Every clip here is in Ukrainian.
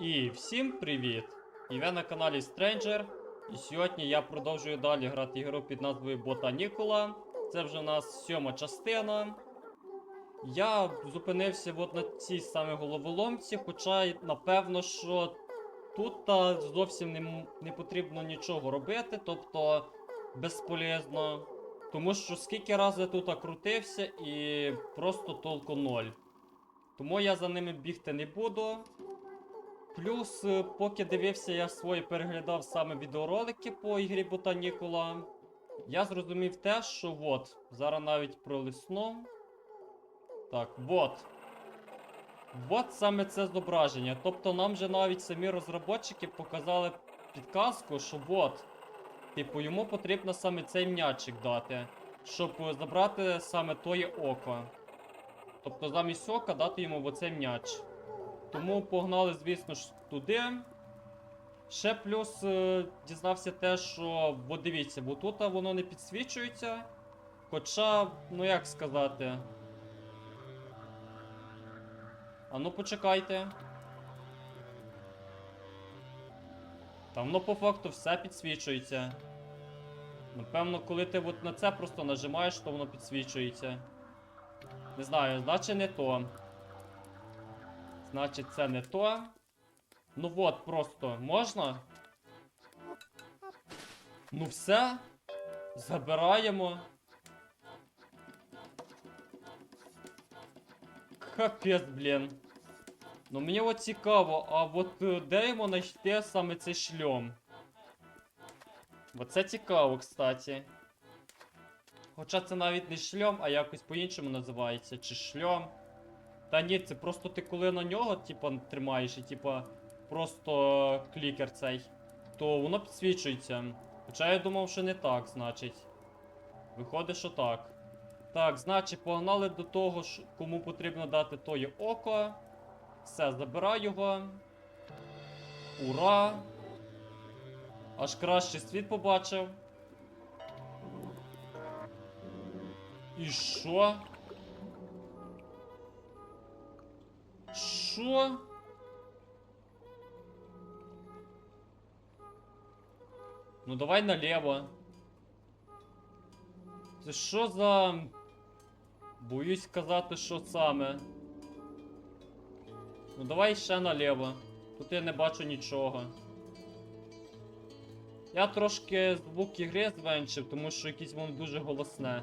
І всім привіт! І ви на каналі Stranger. І сьогодні я продовжую далі грати ігру під назвою Бота Нікола. Це вже у нас сьома частина. Я зупинився от на цій саме головоломці, хоча напевно, що тут зовсім не, не потрібно нічого робити, тобто безполезно. Тому що скільки разів я тут крутився і просто толку ноль. Тому я за ними бігти не буду. Плюс, е, поки дивився, я свої переглядав саме відеоролики по ігрі Ботанікула. Я зрозумів те, що от, зараз навіть пролисну. Так, от. От саме це зображення. Тобто нам вже навіть самі розробники показали підказку, що от. Типу, йому потрібно саме цей м'ячик дати, щоб забрати саме тоє око. Тобто замість ока дати йому оцей м'яч. Тому погнали, звісно ж, туди. Ще плюс е, дізнався те, що, бо дивіться, бо тут воно не підсвічується. Хоча, ну як сказати. А ну почекайте. Там воно по факту все підсвічується. Напевно, коли ти от на це просто нажимаєш, то воно підсвічується. Не знаю, значить не то. Значить, це не то. Ну от, просто можна? Ну все. Забираємо. Капець, блін. Ну мені от цікаво, а от е, де йому знайти саме цей шльом? Оце цікаво, кстати. Хоча це навіть не шльом, а якось по-іншому називається. Чи шльом. Та ні, це просто ти коли на нього, типа, тримаєш і типа просто клікер цей, то воно підсвічується. Хоча я думав, що не так, значить. Виходить, що так. Так, значить, погнали до того, кому потрібно дати тоє око. Все, забирай його. Ура! Аж кращий світ побачив. І що? Що? Ну давай наліво. Це що за. Боюсь сказати, що саме. Ну давай ще наліво. Тут я не бачу нічого. Я трошки звук ігри зменшив, тому що якесь воно дуже голосне.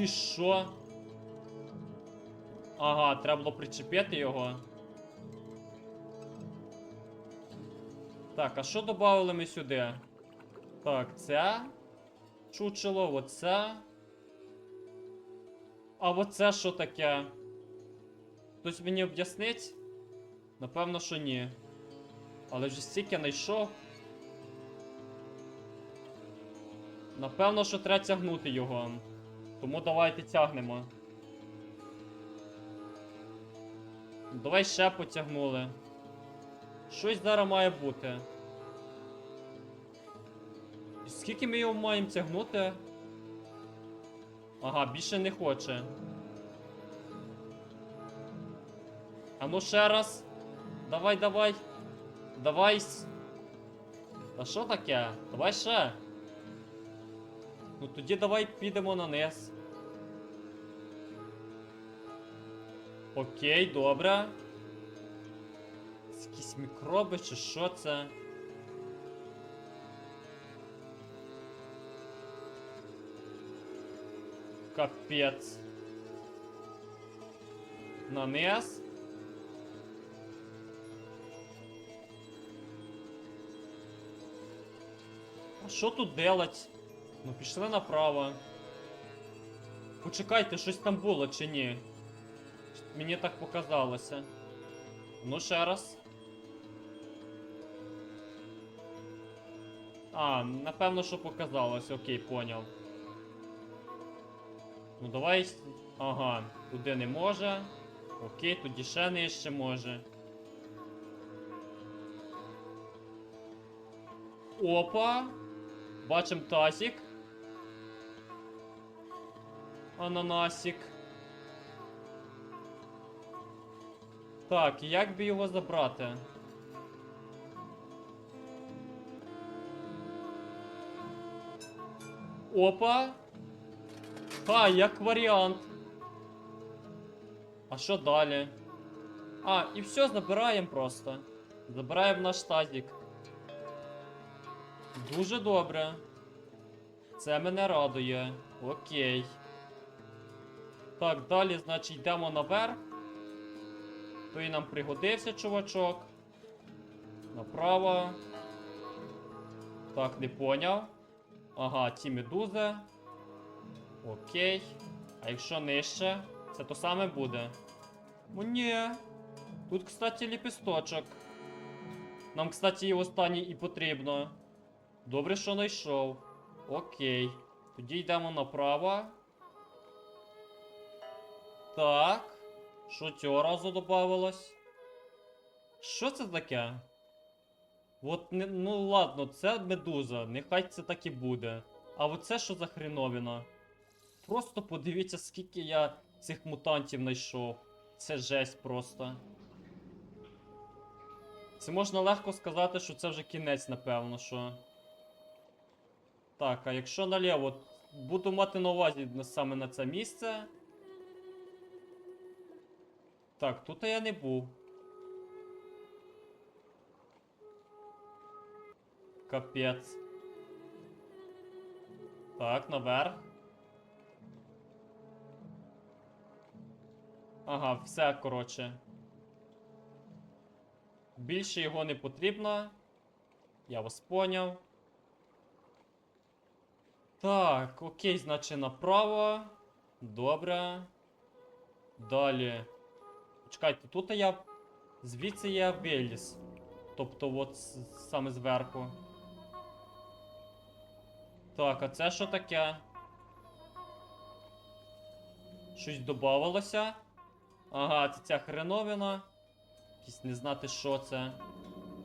І що? Ага, треба було причепити його. Так, а що додали ми сюди? Так, це. Чучело, оце. А оце що таке? Хтось мені об'яснить? Напевно, що ні. Але вже стільки знайшов. Напевно, що треба тягнути його. Тому давайте тягнемо. Давай ще потягнули. Щось зараз має бути. Скільки ми його маємо тягнути? Ага, більше не хоче. А ну ще раз. Давай, давай. Давай. Та що таке? Давай ще. Ну тоді давай підемо на низ. Окей, добре. Це якісь мікроби чи що це? Капець. На низ. А що тут делать? Ну, пішли направо. Почекайте, щось там було чи ні? Мені так показалося. Ну, ще раз. А, напевно, що показалось. Окей, поняв. Ну давай. Ага, туди не може. Окей, тоді ще нижче може. Опа! Бачим тазик ананасик. Так, як би його забрати? Опа! Ха, як варіант. А що далі? А, і все, забираємо просто. Забираємо наш тазик. Дуже добре. Це мене радує. Окей. Так, далі, значить, йдемо наверх. Той нам пригодився, чувачок. Направо. Так, не поняв. Ага, ті медузи. Окей. А якщо нижче, це то саме буде. О, ні. Тут, кстати, ліпісточок. Нам, кстати, і останній і потрібно. Добре, що знайшов. Окей. Тоді йдемо направо. Так. Що цього разу додавалось? Що це таке? От не, ну ладно, це медуза, нехай це так і буде. А оце що за хреновина? Просто подивіться, скільки я цих мутантів знайшов. Це жесть просто. Це можна легко сказати, що це вже кінець, напевно, що. Так, а якщо наліво, буду мати на увазі саме на це місце. Так, тут я не був. Капець. Так, наверх. Ага, все, коротше. Більше його не потрібно. Я вас поняв. Так, окей, значить направо. Добре. Далі. Чекайте, тут я. Звідси я виліз. Тобто, от саме зверху. Так, а це що таке? Щось додавалося? Ага, це ця хреновина. Якісь не знати, що це.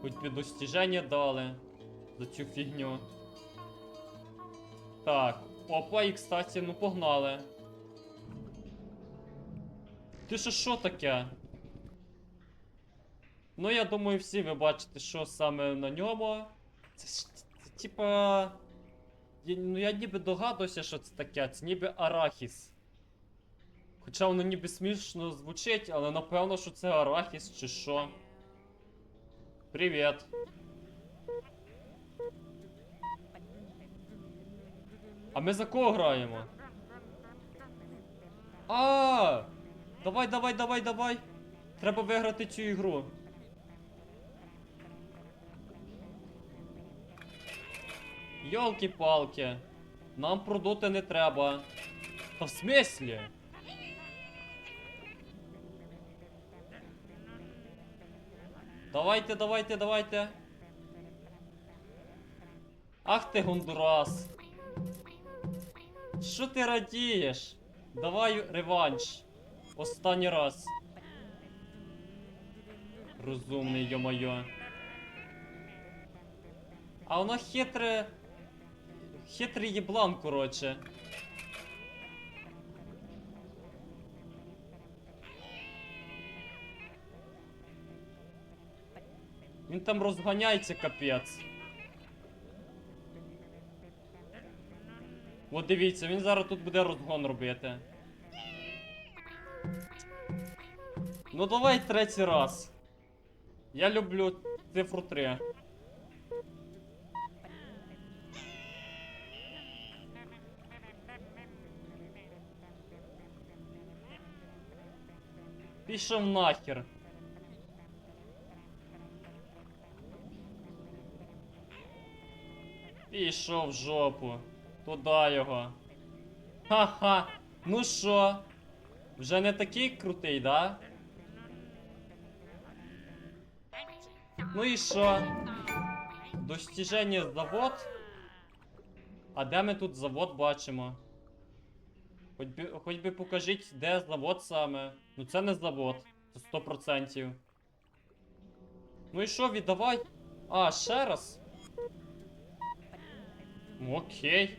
Хоч би достіження дали за цю фігню. Так, опа, і кстати, ну погнали. Ти що що таке? Ну, я думаю, всі ви бачите, що саме на ньому. Це ж це, типа. Ну я ніби догадуюся, що це таке. Це ніби арахіс. Хоча воно ніби смішно звучить, але напевно, що це арахіс чи що. Привіт. А ми за кого граємо? А! Давай, давай, давай, давай. Треба виграти цю ігру. Йолки-палки. Нам продути не треба. Та в смислі? Давайте, давайте, давайте. Ах ти Гондурас. Що ти радієш? Давай реванш. Останній раз. Розумний, йо-моє. А воно хитре. Хитрий єблан, коротше. Він там розганяється, капець. От дивіться, він зараз тут буде розгон робити. Ну давай третій раз. Я люблю цифру 3. Пішов нахер. Пішов в жопу. Туда його. Ха-ха. Ну що? Вже не такий крутий, да? Ну і що? Достіження завод. А де ми тут завод бачимо? Хоч би, хоч би покажіть, де завод саме. Ну це не завод. Це 100%. Ну і що, віддавай? А, ще раз. Окей.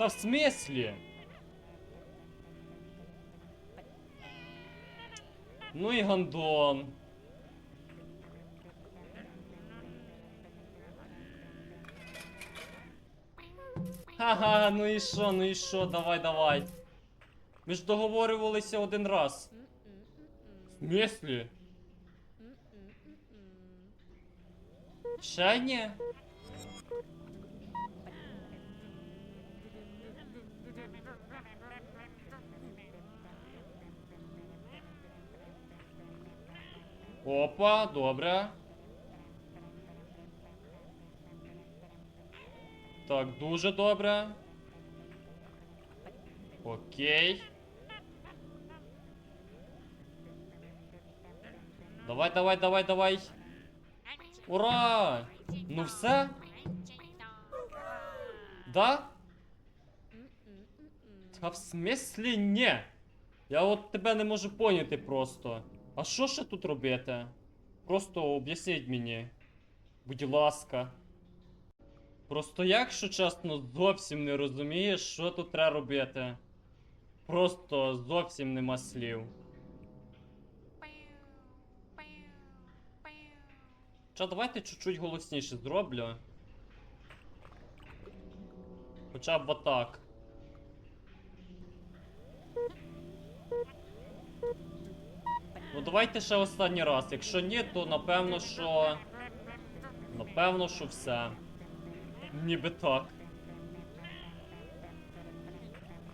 Та в смислі? Ну і гандон. Ха-ха, ну і що, ну і що, давай, давай. Ми ж договорювалися один раз. В смислі? Ще ні? Опа, добре. Так, дуже добре. Окей. Давай, давай, давай, давай. Ура! Ну все? Да? Та в смислі ні. Я от тебе не можу поняти просто. А що ще тут робити? Просто об'ясніть мені. Будь ласка. Просто якщо чесно, зовсім не розумію, що тут треба робити. Просто зовсім нема слів. Ча, давайте чуть-чуть голосніше зроблю. Хоча б отак. Ну давайте ще останній раз. Якщо ні, то напевно, що. Напевно, що все. Ніби так.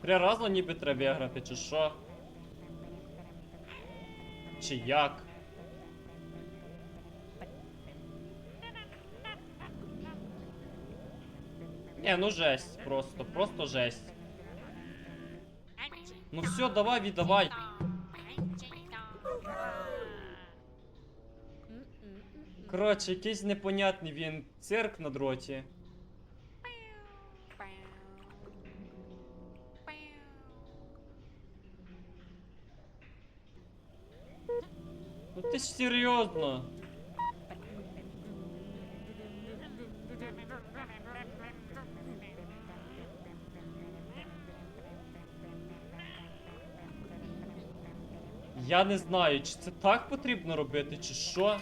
Три ніби треба виграти, чи що? Чи як? Не, ну жесть просто, просто жесть. Ну все, давай, віддавай. Коротше, якийсь непонятний він цирк на дроті. Ну ти ж серйозно. Я не знаю, чи це так потрібно робити, чи що.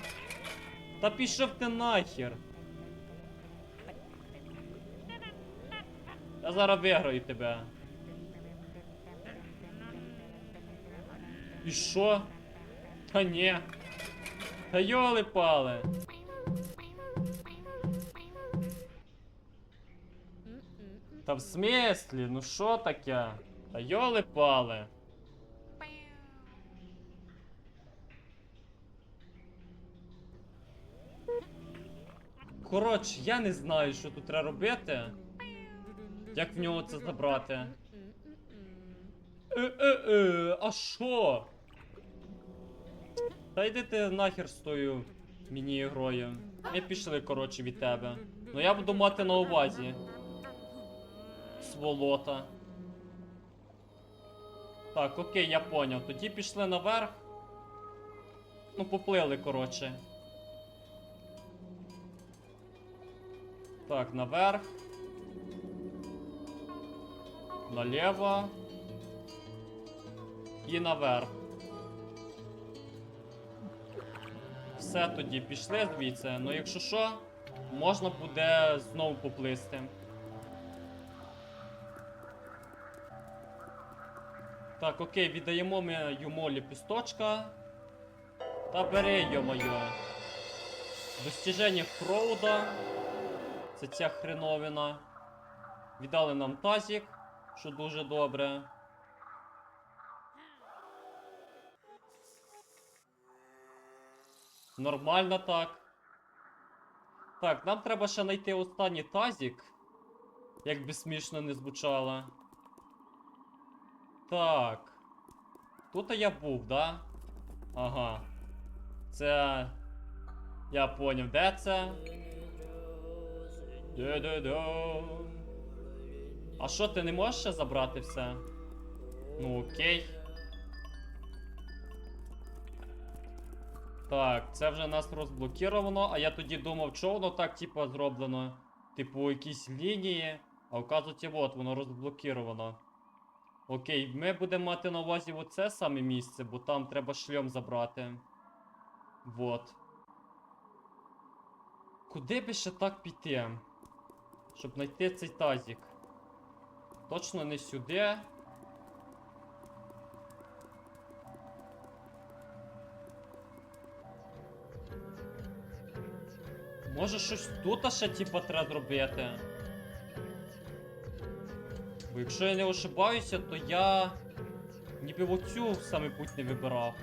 Та пішов ти нахер. Я зараз виграю тебе. І що? Та ні. Та йоли пали. Та в смислі, ну що таке? Та йоли пали. Коротше, я не знаю, що тут треба робити. Як в нього це забрати? Е-е-е, а що? Та йди ти нахер з тою міні-ігрою. Ми пішли, коротше, від тебе. Ну я буду мати на увазі. Сволота. Так, окей, я поняв. Тоді пішли наверх. Ну, поплили, коротше. Так, наверх. Наліво. І наверх. Все тоді пішли звідси. Ну якщо що, можна буде знову поплисти. Так, окей, віддаємо ми йому ліпісточка. Та бери, йо-моє. Достіження Фроуда. Це ця хреновина. Віддали нам тазік, що дуже добре. Нормально так. Так, нам треба ще знайти останній тазік. Як би смішно не звучало. Так. Тут я був, да? Ага. Це. Я поняв, де це? Ду-ду-ду. А що, ти не можеш ще забрати все? Ну окей. Так, це вже нас розблокіровано, а я тоді думав, що воно так, типа, зроблено. Типу, якісь лінії. А оказується, от, воно розблокіровано. Окей, ми будемо мати на увазі оце саме місце, бо там треба шльом забрати. Вот. Куди би ще так піти? Щоб знайти цей тазік. Точно не сюди. Може щось тут ще типа треба зробити? Бо якщо я не ошибаюся, то я ніби в оцю саме путь не вибирав.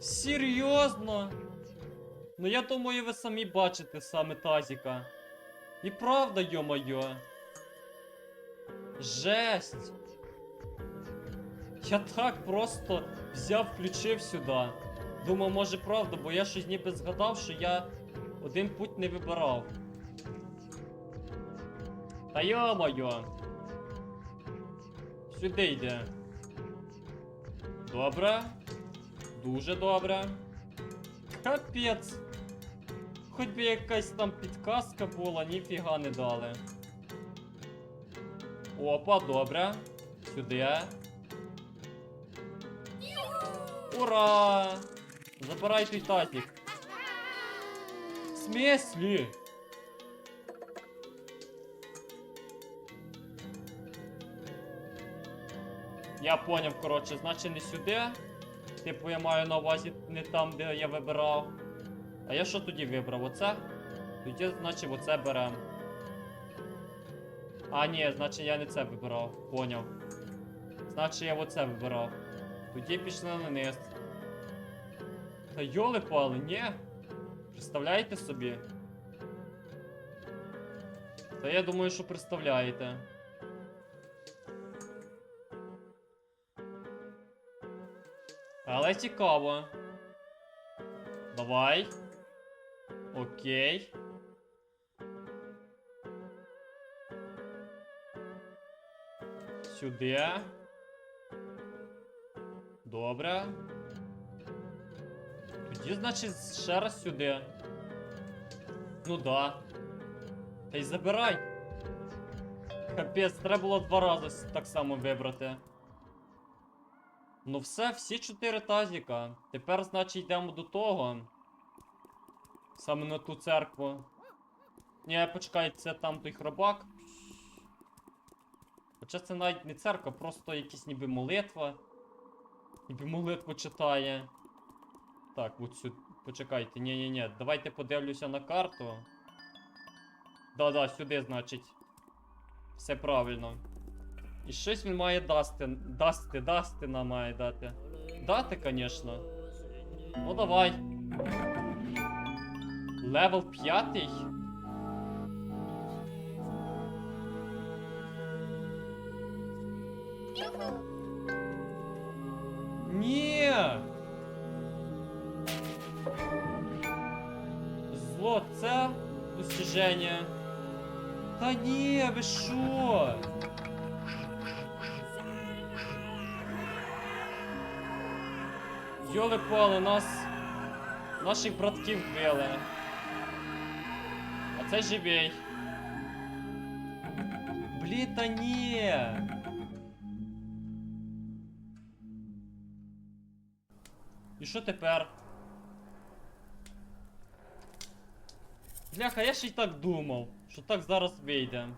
Серйозно? Ну я думаю, ви самі бачите саме тазіка. І правда, йо-моє. Жесть. Я так просто взяв, включив сюди. Думав, може правда, бо я щось ніби згадав, що я один путь не вибирав. Та йо-моє. Сюди йде. Добре. Дуже добре. Капець. Хоч би якась там підказка була, ніфіга не дали. Опа, добре. Сюди. Ура! Забирай той тазик. В смислі? Я поняв, коротше, значить не сюди. Типу я маю на увазі не там, де я вибирав. А я що тоді вибрав? Оце? Тоді, значить, оце берем. А, ні, значить я не це вибирав. Поняв. Значить я оце вибирав. Тоді пішли на низ. Та йоли пали, ні. Представляєте собі? Та я думаю, що представляєте. Але цікаво. Давай. Окей. Сюди. Добре. Тоді, значить, ще раз сюди. Ну да. Та й забирай. Капець, треба було два рази так само вибрати. Ну все, всі чотири тазіка. Тепер, значить, йдемо до того. Саме на ту церкву. Ні, почекай, це там той хробак. Хоча це навіть не церква, просто якісь ніби молитва. Ніби молитву читає. Так, от сюди. Почекайте, ні-ні-ні, давайте подивлюся на карту. Да-да, сюди, значить. Все правильно. І щось він має дасти. Дасти, дасти нам має дати. Дати, звісно. Ну давай. Левел п'ятий. Ні. Зло, це достіження. Та ні, ви що? Йоли пали, нас. Наших братків вбили. Це живей. Блін, та ні. І що тепер? Бляха, я ще й так думав, що так зараз вийде.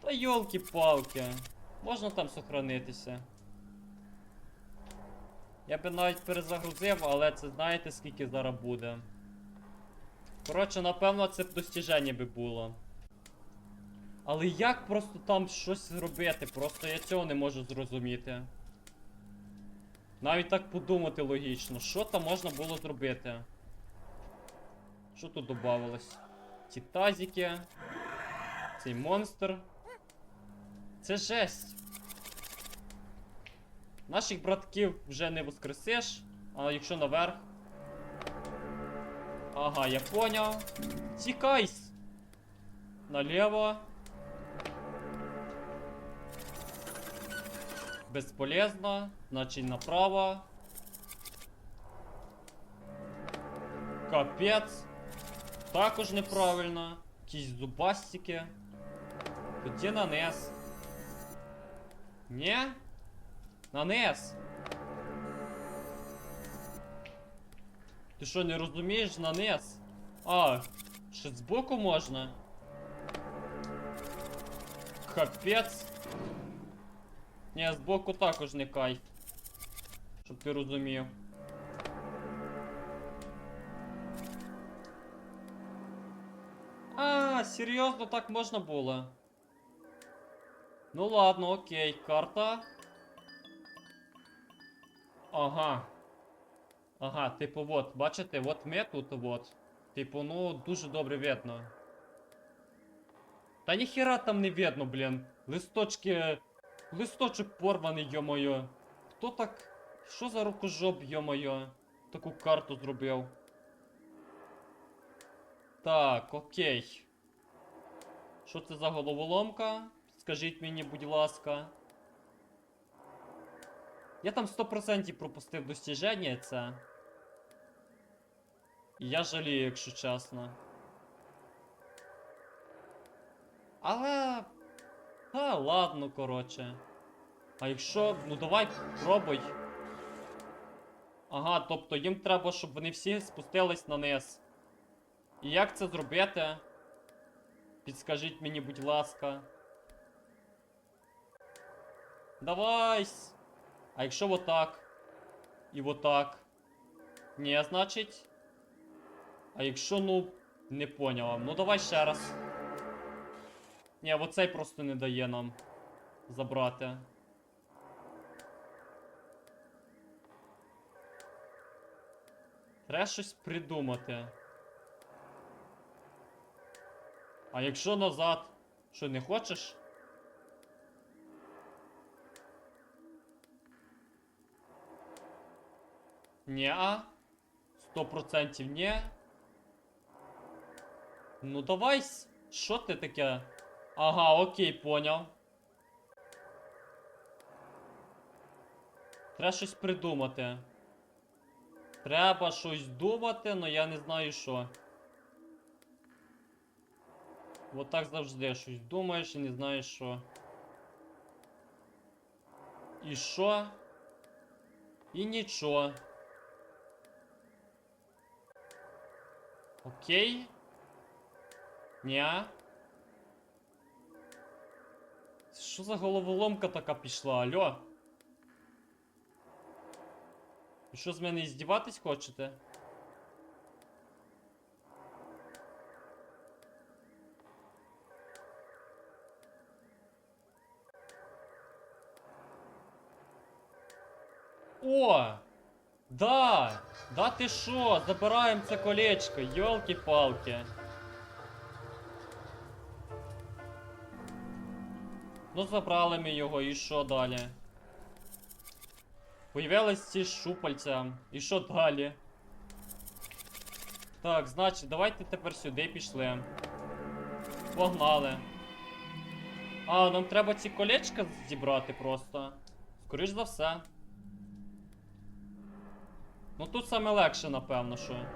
Та йолки-палки. Можна там сохранитися. Я би навіть перезагрузив, але це знаєте скільки зараз буде. Коротше, напевно, це б достіження би було. Але як просто там щось зробити? Просто я цього не можу зрозуміти. Навіть так подумати логічно, що там можна було зробити? Що тут додавалось? Ці тазики. Цей монстр. Це жесть. Наших братків вже не воскресиш, а якщо наверх. Ага, я поняв. Тікайсь! Наліво. Безполезно. Значить направо. Капець. Також неправильно. Якісь зубастики. Тоді на низ. Ні? На низ. Ти що, не розумієш на низ? А, ще збоку можна? Капець. Ні, збоку також не кайф. Щоб ти розумів. А, серйозно так можна було? Ну ладно, окей, карта. Ага. Ага, типу, от, бачите, от ми тут, от. Типу, ну, дуже добре видно. Та ніхера там не видно, блін. Листочки. Листочок порваний, йо-моє. Хто так. Що за рукожоп, йо-моє? Таку карту зробив. Так, окей. Що це за головоломка? Скажіть мені, будь ласка. Я там 100% пропустив достіження це. Я жалію, якщо чесно. Але. Та ладно, коротше. А якщо. Ну давай, пробуй. Ага, тобто їм треба, щоб вони всі спустились на низ. І як це зробити? Підскажіть мені, будь ласка. Давайсь. А якщо отак? І отак? Ні, значить. А якщо, ну, не поняла. Ну давай ще раз. Ні, оцей просто не дає нам забрати. Треба щось придумати. А якщо назад, що не хочеш? Сто процентів ні. Ну давай. Що ти таке? Ага, окей, поняв. Треба щось придумати. Треба щось думати, але я не знаю що. Вот так завжди щось думаєш і не знаєш що. І що? І нічого. Окей. Ня. Що за головоломка така пішла, алло? Ви що з мене іздіватись хочете? О! Да! Да ти що? Забираємо це колечко, йолки-палки. Ну забрали ми його, і що далі? Появились ці щупальця. І що далі? Так, значить, давайте тепер сюди пішли. Погнали. А, нам треба ці колечка зібрати просто. Скоріш за все. Ну тут саме легше, напевно, що.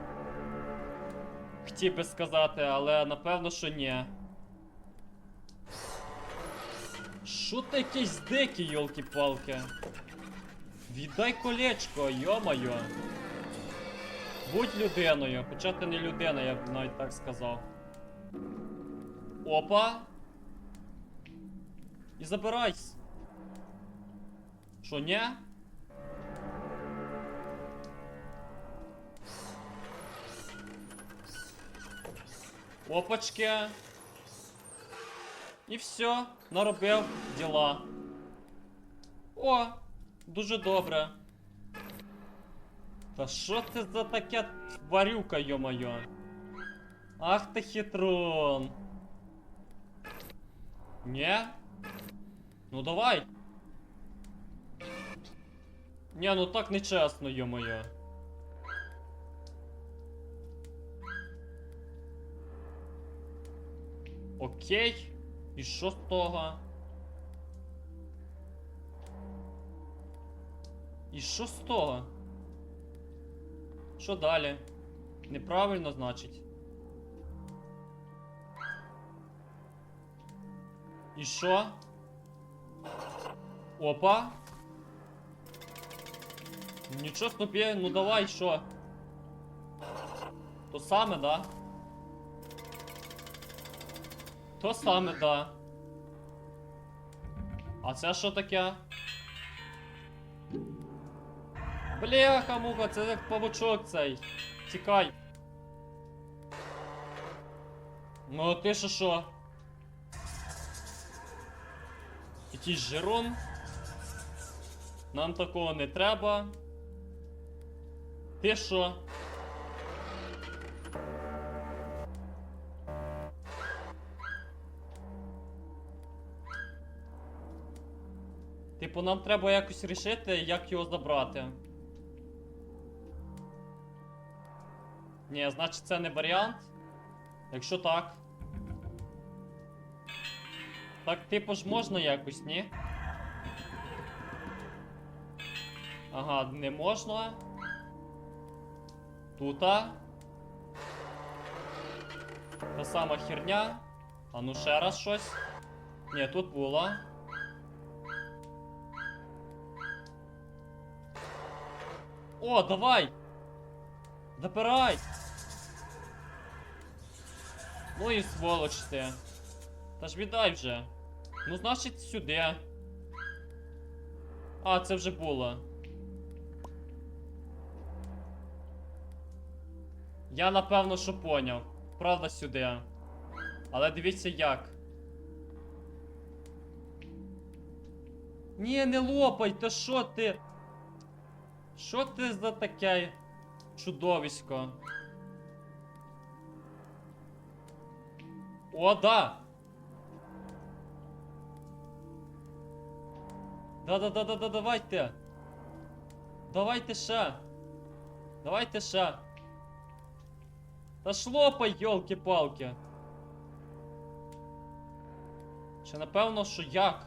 Хотів би сказати, але напевно, що ні. Що ти якийсь дикий, йолки-палки? Віддай колечко, йо-моє. Будь людиною, хоча ти не людина, я б навіть так сказав. Опа. І забирайся. Що, ні? Опачки. І все, наробив діла. О, дуже добре. Та що це за таке тварюка, йо-моє? Ах ти хитрон. Нє? Ну давай. Ні, ну так нечесно, йо-моє. Окей. І що з того? І що з того? Що далі? Неправильно, значить. І що? Опа. Нічого собі, ну давай, що? То саме, да? То саме, да. А це що таке? Бляха, муха, це як павучок цей. Тікай. Ну, ти що що? Якийсь жирун. Нам такого не треба. Ти що? Типу, нам треба якось рішити, як його забрати. Ні, значить це не варіант. Якщо так. Так, типу ж можна якось, ні? Ага, не можна. Тута. Та сама херня. А ну ще раз щось. Ні, тут було. О, давай! Забирай! Ну і сволоч ти. Та ж віддай вже. Ну, значить, сюди. А, це вже було. Я напевно, що поняв. Правда, сюди. Але дивіться як. Ні, не лопай, та що ти? Що ти за таке чудовисько? О, да! Да-да-да-да-да, давайте! Давайте ще! Давайте ще! Та шлопай, йолки-палки! Чи напевно, що як?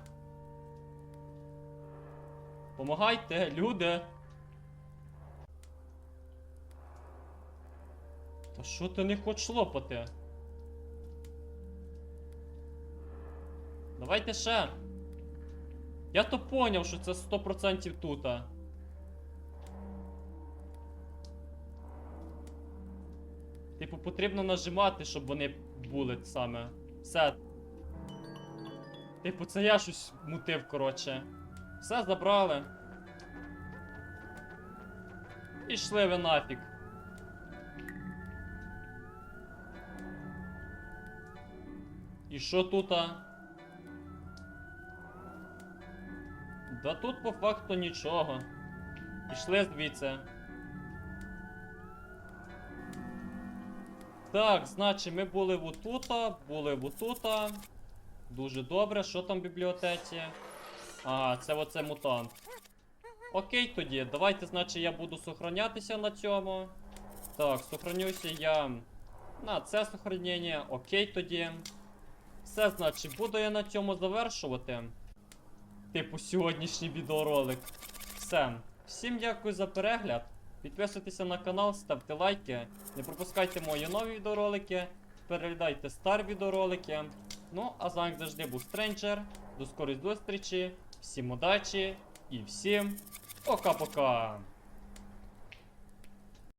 Помагайте, люди! Та що ти не хочеш лопати? Давайте ще. Я то поняв, що це 100% тута. Типу, потрібно нажимати, щоб вони були саме. Все. Типу, це я щось мутив, коротше. Все забрали. І йшли ви нафіг. І що тут? а? Да тут по факту нічого. Пішли звідси. Так, значить, ми були в отута, були в отута. Дуже добре, що там в бібліотеці? Ага, це оце мутант. Окей тоді, давайте, значить, я буду сохранятися на цьому. Так, сохранюся я на це сохранення. Окей тоді. Все, значить, буду я на цьому завершувати. Типу, сьогоднішній відеоролик. Все. Всім дякую за перегляд. Підписуйтеся на канал, ставте лайки. Не пропускайте мої нові відеоролики. Переглядайте старі відеоролики. Ну, а з вами завжди був Стренджер. До скорої зустрічі. Всім удачі і всім пока-пока.